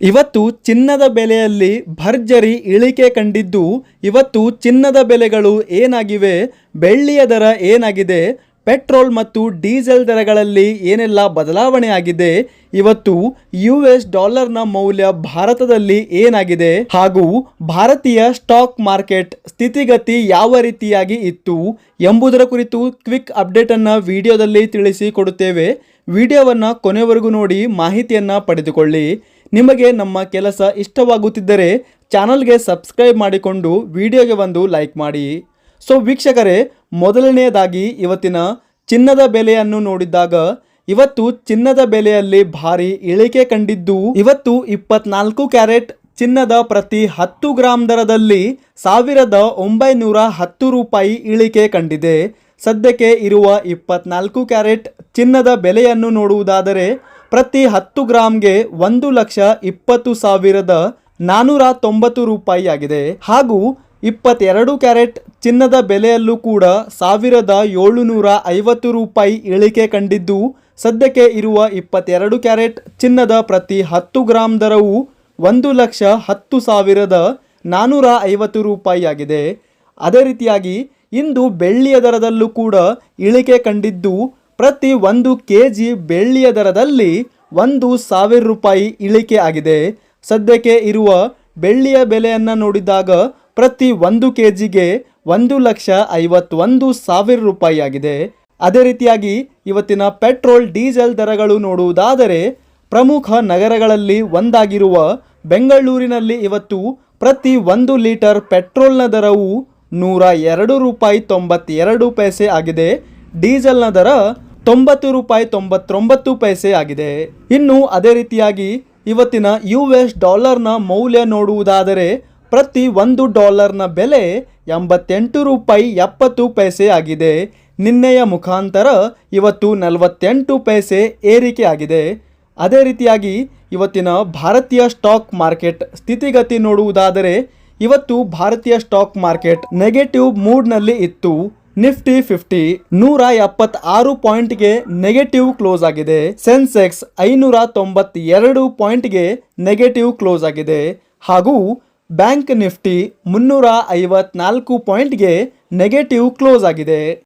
ಇವತ್ತು ಚಿನ್ನದ ಬೆಲೆಯಲ್ಲಿ ಭರ್ಜರಿ ಇಳಿಕೆ ಕಂಡಿದ್ದು, ಇವತ್ತು ಚಿನ್ನದ ಬೆಲೆಗಳು ಏನಾಗಿವೆ, ಬೆಳ್ಳಿಯ ದರ ಏನಾಗಿದೆ, ಪೆಟ್ರೋಲ್ ಮತ್ತು ಡೀಸೆಲ್ ದರಗಳಲ್ಲಿ ಏನೆಲ್ಲ ಬದಲಾವಣೆ ಆಗಿದೆ, ಇವತ್ತು ಯು ಎಸ್ ಡಾಲರ್ನ ಮೌಲ್ಯ ಭಾರತದಲ್ಲಿ ಏನಾಗಿದೆ ಹಾಗೂ ಭಾರತೀಯ ಸ್ಟಾಕ್ ಮಾರ್ಕೆಟ್ ಸ್ಥಿತಿಗತಿ ಯಾವ ರೀತಿಯಾಗಿ ಇತ್ತು ಎಂಬುದರ ಕುರಿತು ಕ್ವಿಕ್ ಅಪ್ಡೇಟನ್ನು ವಿಡಿಯೋದಲ್ಲಿ ತಿಳಿಸಿಕೊಡುತ್ತೇವೆ. ವಿಡಿಯೋವನ್ನ ಕೊನೆವರೆಗೂ ನೋಡಿ, ಮಾಹಿತಿಯನ್ನು ಪಡೆದುಕೊಳ್ಳಿ. ನಿಮಗೆ ನಮ್ಮ ಕೆಲಸ ಇಷ್ಟವಾಗುತ್ತಿದ್ದರೆ ಚಾನಲ್ಗೆ ಸಬ್ಸ್ಕ್ರೈಬ್ ಮಾಡಿಕೊಂಡು ವಿಡಿಯೋಗೆ ಒಂದು ಲೈಕ್ ಮಾಡಿ. ಸೊ ವೀಕ್ಷಕರೇ, ಮೊದಲನೆಯದಾಗಿ ಇವತ್ತಿನ ಚಿನ್ನದ ಬೆಲೆಯನ್ನು ನೋಡಿದಾಗ ಇವತ್ತು ಚಿನ್ನದ ಬೆಲೆಯಲ್ಲಿ ಭಾರಿ ಇಳಿಕೆ ಕಂಡಿದ್ದು ಇವತ್ತು ಇಪ್ಪತ್ನಾಲ್ಕು ಕ್ಯಾರೆಟ್, ಚಿನ್ನದ ಪ್ರತಿ ಹತ್ತು ಗ್ರಾಂ ದರದಲ್ಲಿ ಸಾವಿರದ ಒಂಬೈನೂರ ಹತ್ತು ರೂಪಾಯಿ ಇಳಿಕೆ ಕಂಡಿದೆ. ಸದ್ಯಕ್ಕೆ ಇರುವ ಇಪ್ಪತ್ನಾಲ್ಕು ಕ್ಯಾರೆಟ್ ಚಿನ್ನದ ಬೆಲೆಯನ್ನು ನೋಡುವುದಾದರೆ ಪ್ರತಿ ಹತ್ತು ಗ್ರಾಮ್ಗೆ ಒಂದು ಲಕ್ಷ ಇಪ್ಪತ್ತು ಸಾವಿರದ ನಾನೂರ ತೊಂಬತ್ತು ರೂಪಾಯಿ ಆಗಿದೆ ಹಾಗೂ ಇಪ್ಪತ್ತೆರಡು ಕ್ಯಾರೆಟ್ ಚಿನ್ನದ ಬೆಲೆಯಲ್ಲೂ ಕೂಡ ಸಾವಿರದ ಏಳುನೂರ ಐವತ್ತು ರೂಪಾಯಿ ಇಳಿಕೆ ಕಂಡಿದ್ದು, ಸದ್ಯಕ್ಕೆ ಇರುವ ಇಪ್ಪತ್ತೆರಡು ಕ್ಯಾರೆಟ್ ಚಿನ್ನದ ಪ್ರತಿ ಹತ್ತು ಗ್ರಾಂ ದರವು ಒಂದು ಲಕ್ಷ ಹತ್ತು ಸಾವಿರದ ನಾನೂರ ಐವತ್ತು ರೂಪಾಯಿ ಆಗಿದೆ ಅದೇ ರೀತಿಯಾಗಿ ಇಂದು ಬೆಳ್ಳಿಯ ದರದಲ್ಲೂ ಕೂಡ ಇಳಿಕೆ ಕಂಡಿದ್ದು ಪ್ರತಿ ಒಂದು ಕೆ ಜಿ ಬೆಳ್ಳಿಯ ದರದಲ್ಲಿ ಒಂದು ಸಾವಿರ ರೂಪಾಯಿ ಇಳಿಕೆ ಆಗಿದೆ. ಸದ್ಯಕ್ಕೆ ಇರುವ ಬೆಳ್ಳಿಯ ಬೆಲೆಯನ್ನು ನೋಡಿದಾಗ ಪ್ರತಿ ಒಂದು ಕೆ ಜಿಗೆ ಒಂದು ಲಕ್ಷ ಐವತ್ತೊಂದು ಸಾವಿರ ರೂಪಾಯಿ ಆಗಿದೆ. ಅದೇ ರೀತಿಯಾಗಿ ಇವತ್ತಿನ ಪೆಟ್ರೋಲ್, ಡೀಸೆಲ್ ದರಗಳು ನೋಡುವುದಾದರೆ ಪ್ರಮುಖ ನಗರಗಳಲ್ಲಿ ಒಂದಾಗಿರುವ ಬೆಂಗಳೂರಿನಲ್ಲಿ ಇವತ್ತು ಪ್ರತಿ ಒಂದು ಲೀಟರ್ ಪೆಟ್ರೋಲ್ನ ದರವು ನೂರ ಎರಡು ರೂಪಾಯಿ ತೊಂಬತ್ತೆರಡು ಪೈಸೆ ಆಗಿದೆ. ಡೀಸೆಲ್ನ ದರ ತೊಂಬತ್ತು ರೂಪಾಯಿ ತೊಂಬತ್ತೊಂಬತ್ತು ಪೈಸೆ ಆಗಿದೆ. ಇನ್ನು ಅದೇ ರೀತಿಯಾಗಿ ಇವತ್ತಿನ ಯು ಎಸ್ ಡಾಲರ್ನ ಮೌಲ್ಯ ನೋಡುವುದಾದರೆ ಪ್ರತಿ ಒಂದು ಡಾಲರ್ನ ಬೆಲೆ ಎಂಬತ್ತೆಂಟು ರೂಪಾಯಿ ಎಪ್ಪತ್ತು ಪೈಸೆ ಆಗಿದೆ. ನಿನ್ನೆಯ ಮುಖಾಂತರ ಇವತ್ತು ನಲವತ್ತೆಂಟು ಪೈಸೆ ಏರಿಕೆ ಆಗಿದೆ. ಅದೇ ರೀತಿಯಾಗಿ ಇವತ್ತಿನ ಭಾರತೀಯ ಸ್ಟಾಕ್ ಮಾರ್ಕೆಟ್ ಸ್ಥಿತಿಗತಿ ನೋಡುವುದಾದರೆ ಇವತ್ತು ಭಾರತೀಯ ಸ್ಟಾಕ್ ಮಾರ್ಕೆಟ್ ನೆಗೆಟಿವ್ ಮೂಡ್ನಲ್ಲಿ ಇತ್ತು. ನಿಫ್ಟಿ ಫಿಫ್ಟಿ ನೂರ ಎಪ್ಪತ್ತಾರು ಪಾಯಿಂಟ್ಗೆ ನೆಗೆಟಿವ್ ಕ್ಲೋಸ್ ಆಗಿದೆ. ಸೆನ್ಸೆಕ್ಸ್ ಐನೂರ ತೊಂಬತ್ತೆರಡು ಪಾಯಿಂಟ್ಗೆ ನೆಗೆಟಿವ್ ಕ್ಲೋಸ್ ಆಗಿದೆ. ಹಾಗೂ ಬ್ಯಾಂಕ್ ನಿಫ್ಟಿ ಮುನ್ನೂರ ಐವತ್ನಾಲ್ಕು ಪಾಯಿಂಟ್ಗೆ ನೆಗೆಟಿವ್ ಕ್ಲೋಸ್ ಆಗಿದೆ.